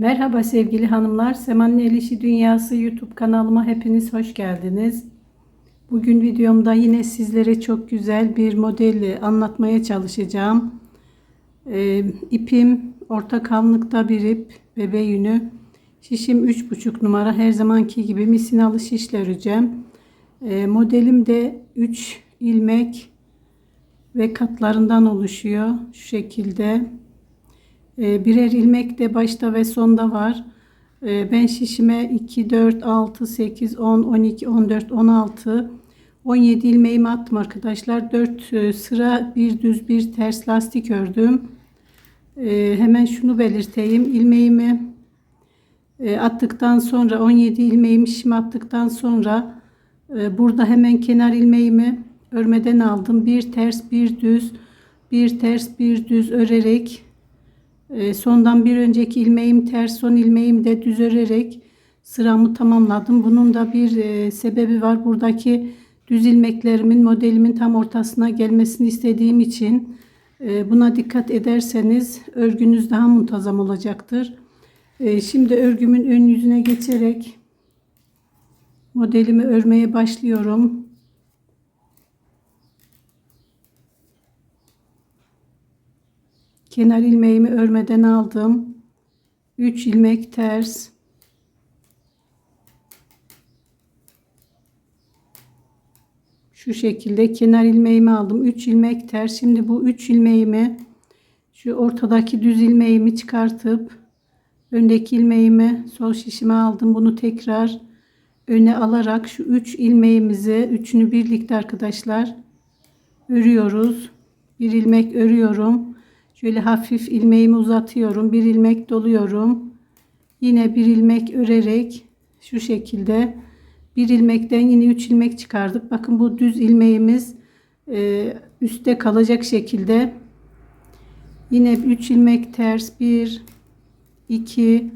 Merhaba sevgili hanımlar. Sema'nın El Dünyası YouTube kanalıma hepiniz hoş geldiniz. Bugün videomda yine sizlere çok güzel bir modeli anlatmaya çalışacağım. Ee, ipim orta kalınlıkta bir ip bebe yünü. Şişim 3,5 numara her zamanki gibi misinalı şişle öreceğim. Ee, modelim de 3 ilmek ve katlarından oluşuyor. Şu şekilde. Ee, birer ilmek de başta ve sonda var. Ee, ben şişime 2, 4, 6, 8, 10, 12, 14, 16, 17 ilmeğimi attım arkadaşlar. 4 e, sıra bir düz bir ters lastik ördüm. Ee, hemen şunu belirteyim. İlmeğimi e, attıktan sonra 17 ilmeğimi şişime attıktan sonra e, burada hemen kenar ilmeğimi örmeden aldım. Bir ters bir düz bir ters bir düz örerek e, sondan bir önceki ilmeğim ters son ilmeğimi de düz örerek sıramı tamamladım. Bunun da bir e, sebebi var. Buradaki düz ilmeklerimin modelimin tam ortasına gelmesini istediğim için e, buna dikkat ederseniz örgünüz daha muntazam olacaktır. E, şimdi örgümün ön yüzüne geçerek modelimi örmeye başlıyorum. Kenar ilmeğimi örmeden aldım. 3 ilmek ters. Şu şekilde kenar ilmeğimi aldım. 3 ilmek ters. Şimdi bu 3 ilmeğimi şu ortadaki düz ilmeğimi çıkartıp öndeki ilmeğimi sol şişime aldım. Bunu tekrar öne alarak şu 3 ilmeğimizi üçünü birlikte arkadaşlar örüyoruz. Bir ilmek örüyorum Şöyle hafif ilmeğimi uzatıyorum. Bir ilmek doluyorum. Yine bir ilmek örerek şu şekilde bir ilmekten yine 3 ilmek çıkardık. Bakın bu düz ilmeğimiz e, üstte kalacak şekilde yine 3 ilmek ters 1 2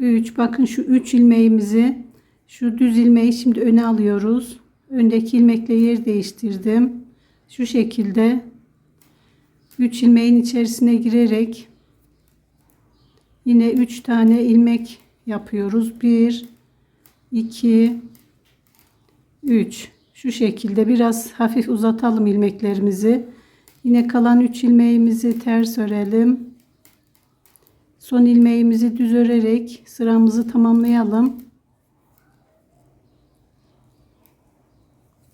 3 bakın şu 3 ilmeğimizi şu düz ilmeği şimdi öne alıyoruz. Öndeki ilmekle yer değiştirdim. Şu şekilde 3 ilmeğin içerisine girerek yine 3 tane ilmek yapıyoruz. 1 2 3 şu şekilde biraz hafif uzatalım ilmeklerimizi. Yine kalan 3 ilmeğimizi ters örelim. Son ilmeğimizi düz örerek sıramızı tamamlayalım.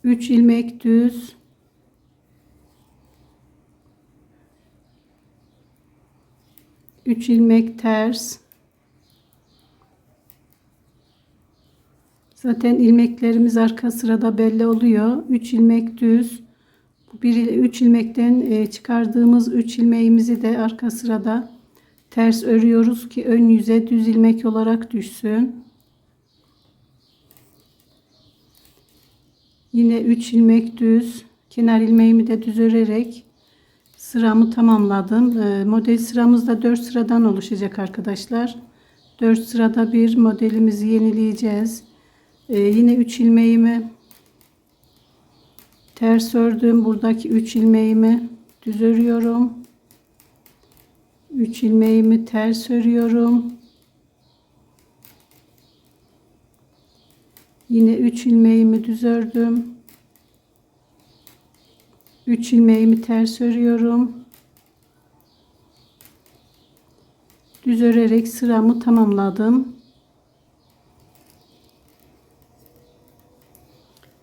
3 ilmek düz 3 ilmek ters. Zaten ilmeklerimiz arka sırada belli oluyor. 3 ilmek düz. Bir 3 ilmekten e, çıkardığımız 3 ilmeğimizi de arka sırada ters örüyoruz ki ön yüze düz ilmek olarak düşsün. Yine 3 ilmek düz. Kenar ilmeğimi de düz örerek sıramı tamamladım. Ee, model sıramız da 4 sıradan oluşacak arkadaşlar. 4 sırada bir modelimizi yenileyeceğiz. Ee, yine 3 ilmeğimi ters ördüm. Buradaki 3 ilmeğimi düz örüyorum. 3 ilmeğimi ters örüyorum. Yine 3 ilmeğimi düz ördüm. 3 ilmeğimi ters örüyorum. Düz örerek sıramı tamamladım.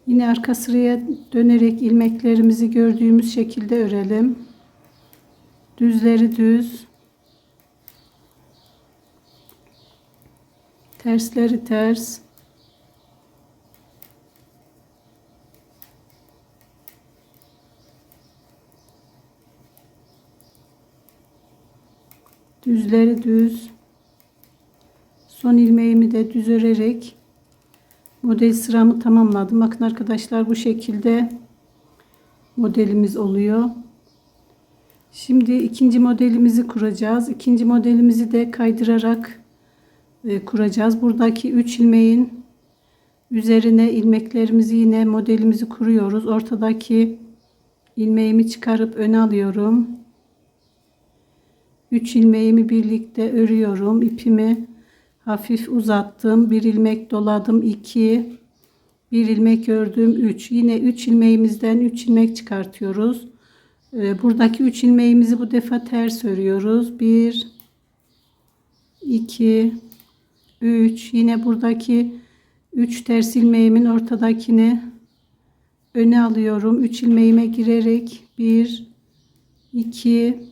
Yine arka sıraya dönerek ilmeklerimizi gördüğümüz şekilde örelim. Düzleri düz. Tersleri ters. Düzleri düz. Son ilmeğimi de düz örerek model sıramı tamamladım. Bakın arkadaşlar bu şekilde modelimiz oluyor. Şimdi ikinci modelimizi kuracağız. İkinci modelimizi de kaydırarak e, kuracağız. Buradaki 3 ilmeğin üzerine ilmeklerimizi yine modelimizi kuruyoruz. Ortadaki ilmeğimi çıkarıp öne alıyorum. 3 ilmeğimi birlikte örüyorum. İpimi hafif uzattım. Bir ilmek doladım. 2 bir ilmek ördüm. 3 yine 3 ilmeğimizden 3 ilmek çıkartıyoruz. Ee, buradaki 3 ilmeğimizi bu defa ters örüyoruz. 1 2 3 yine buradaki 3 ters ilmeğimin ortadakini öne alıyorum. 3 ilmeğime girerek 1 2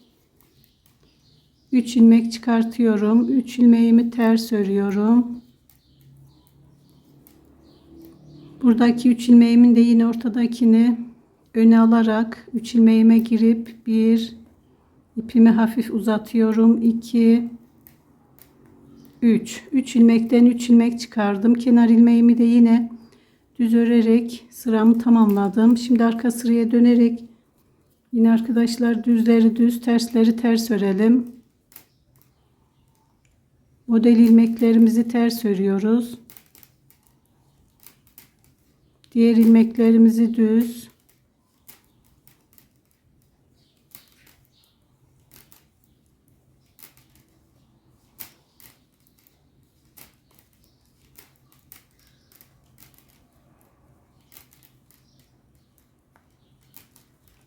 3 ilmek çıkartıyorum. 3 ilmeğimi ters örüyorum. Buradaki 3 ilmeğimin de yine ortadakini öne alarak 3 ilmeğime girip 1 ipimi hafif uzatıyorum. 2 3 3 ilmekten 3 ilmek çıkardım. Kenar ilmeğimi de yine düz örerek sıramı tamamladım. Şimdi arka sıraya dönerek yine arkadaşlar düzleri düz, tersleri ters örelim. Model ilmeklerimizi ters örüyoruz. Diğer ilmeklerimizi düz.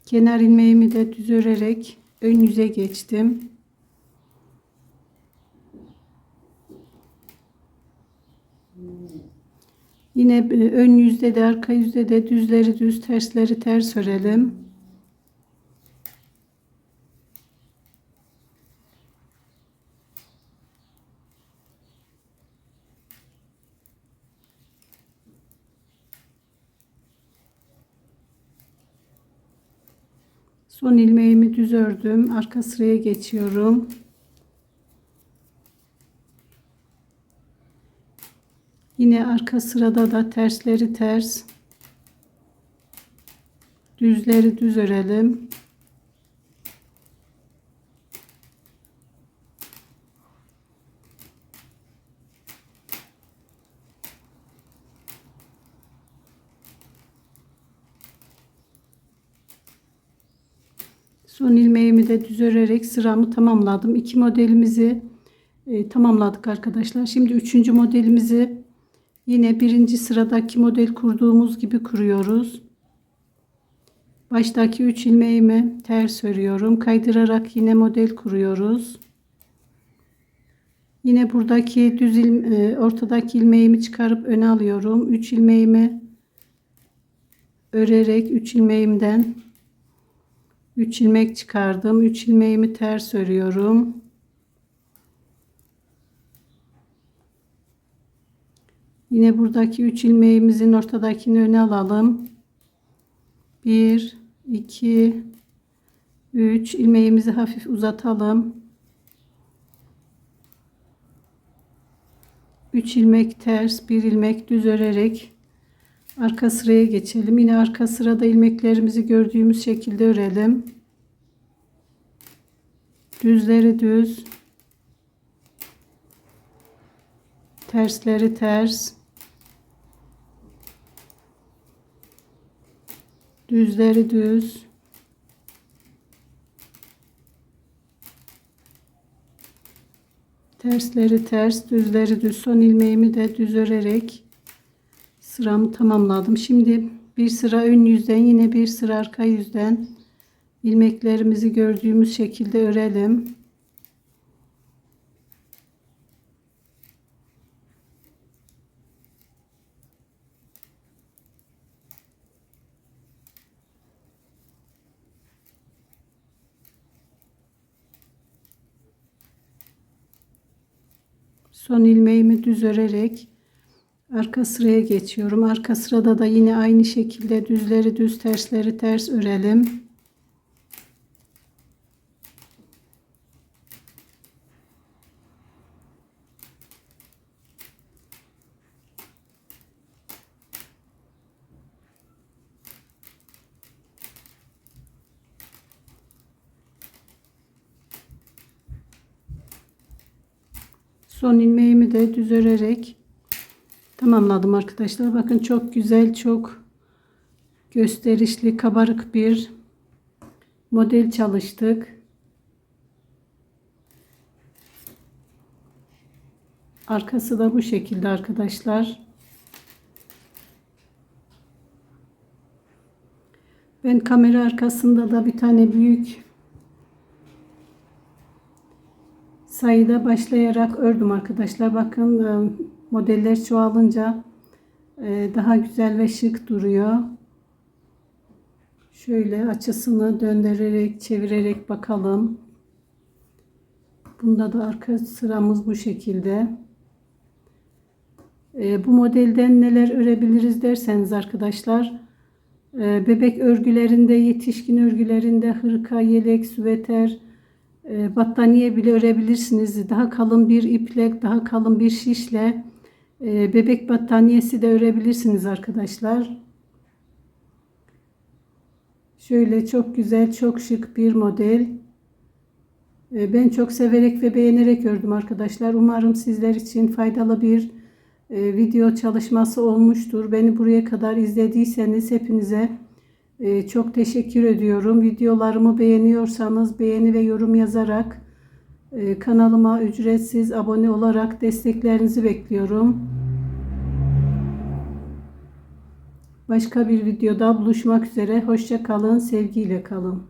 Kenar ilmeğimi de düz örerek ön yüze geçtim. Yine e, ön yüzde de arka yüzde de düzleri düz tersleri ters örelim. Son ilmeğimi düz ördüm. Arka sıraya geçiyorum. Yine arka sırada da tersleri ters, düzleri düz örelim. Son ilmeğimi de düz örerek sıramı tamamladım. İki modelimizi e, tamamladık arkadaşlar. Şimdi üçüncü modelimizi yine birinci sıradaki model kurduğumuz gibi kuruyoruz. Baştaki 3 ilmeğimi ters örüyorum. Kaydırarak yine model kuruyoruz. Yine buradaki düz il, e, ortadaki ilmeğimi çıkarıp öne alıyorum. 3 ilmeğimi örerek 3 ilmeğimden 3 ilmek çıkardım. 3 ilmeğimi ters örüyorum. Yine buradaki 3 ilmeğimizin ortadakini öne alalım. 1 2 3 ilmeğimizi hafif uzatalım. 3 ilmek ters, 1 ilmek düz örerek arka sıraya geçelim. Yine arka sırada ilmeklerimizi gördüğümüz şekilde örelim. Düzleri düz, tersleri ters. Düzleri düz. Tersleri ters, düzleri düz. Son ilmeğimi de düz örerek sıramı tamamladım. Şimdi bir sıra ön yüzden yine bir sıra arka yüzden ilmeklerimizi gördüğümüz şekilde örelim. Son ilmeğimi düz örerek arka sıraya geçiyorum. Arka sırada da yine aynı şekilde düzleri düz tersleri ters örelim. Son ilmeğimi de düz örerek tamamladım arkadaşlar. Bakın çok güzel, çok gösterişli, kabarık bir model çalıştık. Arkası da bu şekilde arkadaşlar. Ben kamera arkasında da bir tane büyük sayıda başlayarak ördüm arkadaşlar. Bakın e, modeller çoğalınca e, daha güzel ve şık duruyor. Şöyle açısını döndürerek çevirerek bakalım. Bunda da arka sıramız bu şekilde. E, bu modelden neler örebiliriz derseniz arkadaşlar bebek örgülerinde, yetişkin örgülerinde hırka, yelek, süveter, e, battaniye bile örebilirsiniz. Daha kalın bir iple, daha kalın bir şişle e, bebek battaniyesi de örebilirsiniz arkadaşlar. Şöyle çok güzel, çok şık bir model. E, Ben çok severek ve beğenerek ördüm arkadaşlar. Umarım sizler için faydalı bir e, video çalışması olmuştur. Beni buraya kadar izlediyseniz hepinize çok teşekkür ediyorum. Videolarımı beğeniyorsanız beğeni ve yorum yazarak e, kanalıma ücretsiz abone olarak desteklerinizi bekliyorum. Başka bir videoda buluşmak üzere. Hoşça kalın, sevgiyle kalın.